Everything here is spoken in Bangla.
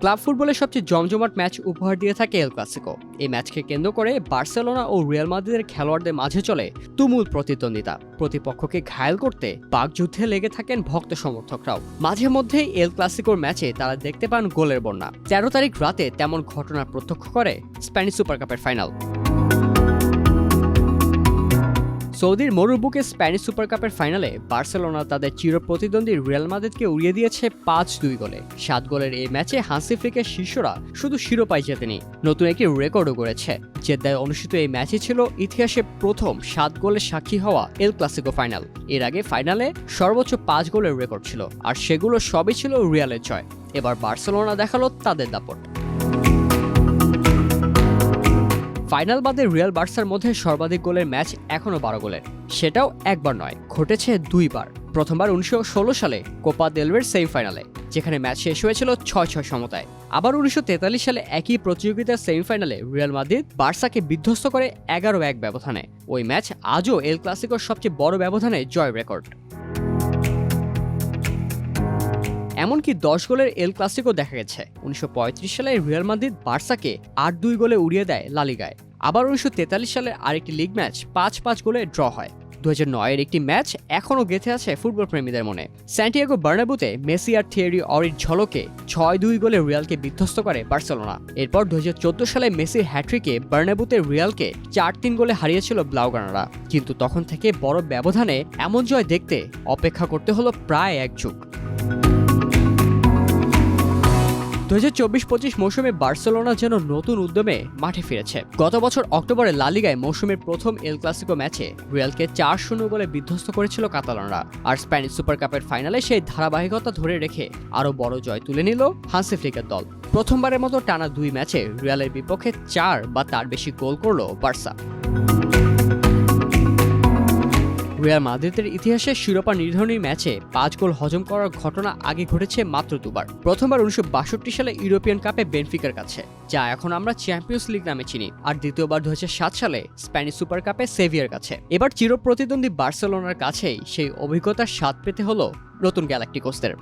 ক্লাব ফুটবলের সবচেয়ে জমজমাট ম্যাচ উপহার দিয়ে থাকে এল ক্লাসিকো এই ম্যাচকে কেন্দ্র করে বার্সেলোনা ও রিয়াল মাদ্রিদের খেলোয়াড়দের মাঝে চলে তুমুল প্রতিদ্বন্দ্বিতা। প্রতিপক্ষকে ঘায়েল করতে বাগযুদ্ধে লেগে থাকেন ভক্ত সমর্থকরাও। মাঝে মধ্যেই এল ক্লাসিকোর ম্যাচে তারা দেখতে পান গোলের বন্যা। তেরো তারিখ রাতে তেমন ঘটনা প্রত্যক্ষ করে স্প্যানিশ সুপার কাপের ফাইনাল। সৌদির মরুবুকে স্প্যানিশ সুপার কাপের ফাইনালে বার্সেলোনা তাদের চির প্রতিদ্বন্দ্বী রিয়াল মাদ্রিদকে উড়িয়ে দিয়েছে পাঁচ দুই গোলে। সাত গোলের এই ম্যাচে হাসি ফ্লিকের শিষ্যরা শুধু শিরোপাই জেতেনি, নতুন একটি রেকর্ডও করেছে জেদ্দায় অনুষ্ঠিত এই ম্যাচে ছিল ইতিহাসে প্রথম সাত গোলের সাক্ষী হওয়া এল ক্লাসিকো ফাইনাল। এর আগে ফাইনালে সর্বোচ্চ পাঁচ গোলের রেকর্ড ছিল, আর সেগুলো সবই ছিল রিয়ালের জয়। এবার বার্সেলোনা দেখাল তাদের দাপট। ফাইনাল বাদে রিয়াল বার্সার মধ্যে সর্বাধিক গোলের ম্যাচ এখনও বারো গোলের। সেটাও একবার নয়, ঘটেছে দুইবার। প্রথমবার উনিশশো ষোলো সালে কোপা দেলভের সেমিফাইনালে, যেখানে ম্যাচ শেষ হয়েছিল ছয় ছয় সমতায়। আবার উনিশশো তেতাল্লিশ সালে একই প্রতিযোগিতার সেমিফাইনালে রিয়াল মাদ্রিদ বার্সাকে বিধ্বস্ত করে এগারো এক ব্যবধানে। ওই ম্যাচ আজও এল ক্লাসিকোর সবচেয়ে বড় ব্যবধানে জয় রেকর্ড। এমনকি দশ গোলের এল ক্লাসিকো দেখা গেছে। উনিশশো পঁয়ত্রিশ সালে রিয়াল মাদ্রিদ বার্সাকে আট দুই গোলে উড়িয়ে দেয় লালিগায় আবার উনিশশো তেতাল্লিশ সালের আরেকটি লিগ ম্যাচ পাঁচ পাঁচ গোলে ড্র হয়। দু এর একটি ম্যাচ এখনও গেঁথে আছে ফুটবল প্রেমীদের মনে। স্যান্টিয়াগো বার্নাবুতে মেসি আর থিয়েরি অরির ঝলকে ছয় দুই গোলে রিয়ালকে বিধ্বস্ত করে বার্সেলোনা। এরপর দু হাজার চোদ্দ সালে মেসির হ্যাট্রিকে বার্নাবুতে রিয়ালকে চার তিন গোলে হারিয়েছিল ব্লাউগানারা কিন্তু তখন থেকে বড় ব্যবধানে এমন জয় দেখতে অপেক্ষা করতে হলো প্রায় এক যুগ। দু হাজার চব্বিশ পঁচিশ মৌসুমে বার্সেলোনা যেন নতুন উদ্যমে মাঠে ফিরেছে। গত বছর অক্টোবরে লালিগায় মৌসুমের প্রথম এল ক্লাসিকো ম্যাচে রিয়ালকে চার শূন্য গোলে বিধ্বস্ত করেছিল কাতালানরা। আর স্প্যানিশ সুপার কাপের ফাইনালে সেই ধারাবাহিকতা ধরে রেখে আরও বড় জয় তুলে নিল হান্সি ফ্লিকের দল। প্রথমবারের মতো টানা দুই ম্যাচে রিয়ালের বিপক্ষে চার বা তার বেশি গোল করল বার্সা। রিয়াল মাদ্রিদের ইতিহাসে শিরোপা নির্ধারণী ম্যাচে পাঁচ গোল হজম করার ঘটনা আগে ঘটেছে মাত্র দুবার। প্রথমবার উনিশশো বাষট্টি সালে ইউরোপিয়ান কাপে বেনফিকার কাছে, যা এখন আমরা চ্যাম্পিয়ন্স লিগ নামে চিনি। আর দ্বিতীয়বার দু হাজার সাত সালে স্প্যানিশ সুপার কাপে সেভিয়ার কাছে। এবার চিরপ্রতিদ্বন্দ্বী বার্সেলোনার কাছেই সেই অভিজ্ঞতার স্বাদ পেতে হলো নতুন গ্যালাক্টিকোসদের।